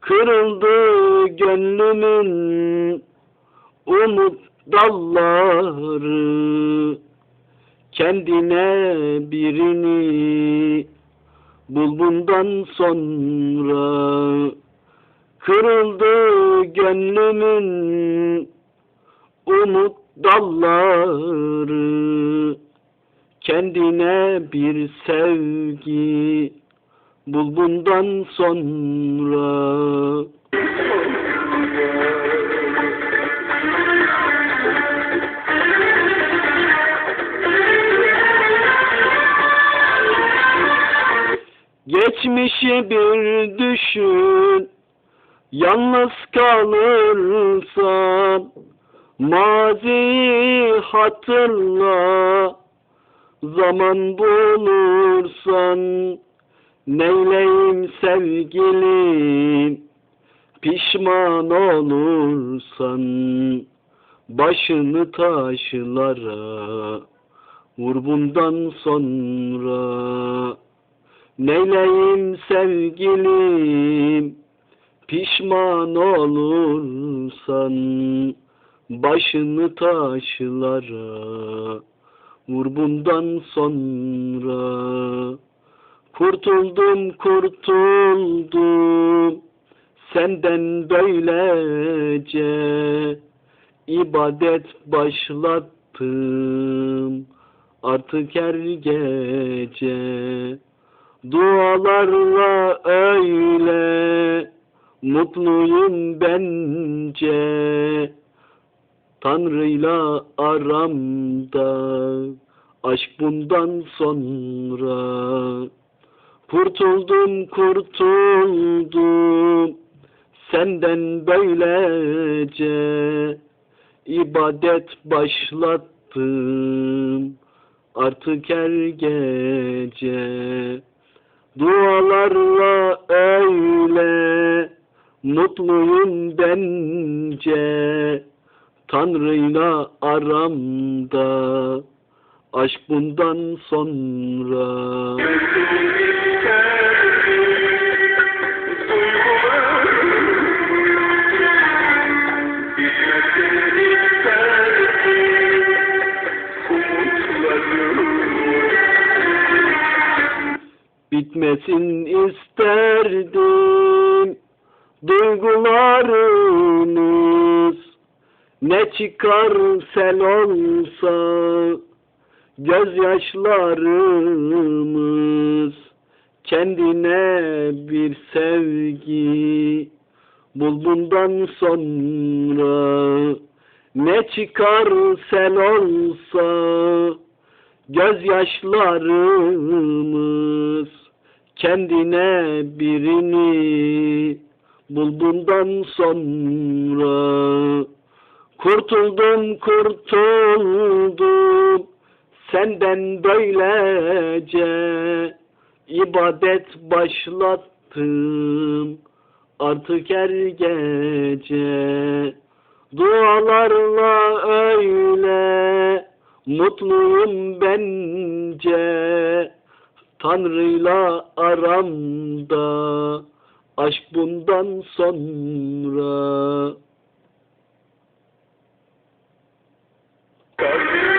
kırıldı gönlümün umut dalları. Kendine birini bul bundan sonra kırıldı gönlümün umut dalları kendine bir sevgi bul bundan sonra. Geçmişi bir düşün. Yalnız kalırsan Maziyi hatırla. Zaman bulursan Neyleyim sevgilim Pişman olursan Başını taşlara Vur bundan sonra. Neyleyim sevgilim Pişman olursan Başını taşlara Vur bundan sonra Kurtuldum kurtuldum. Senden böylece ibadet başlattım. Artık her gece Dualarla öyle mutluyum bence. Tanrı'yla aramda aşk bundan sonra Kurtuldum kurtuldum. Senden böylece ibadet başlattım. Artık her gece Dualarla öyle mutluyum bence. Tanrı'yla aramda aşk bundan sonra. Bitmesin isterdim duygularımız. Ne çıkar sel olsa gözyaşlarımız kendine bir sevgi. Bul bundan sonra ne çıkar sel olsa gözyaşlarımız kendine birini. Bul bundan sonra kurtuldum kurtuldum Senden böylece ibadet başlattım artık her gece dualarla öyle mutluyum bence Tanrı'yla aramda aşk bundan sonra. Thank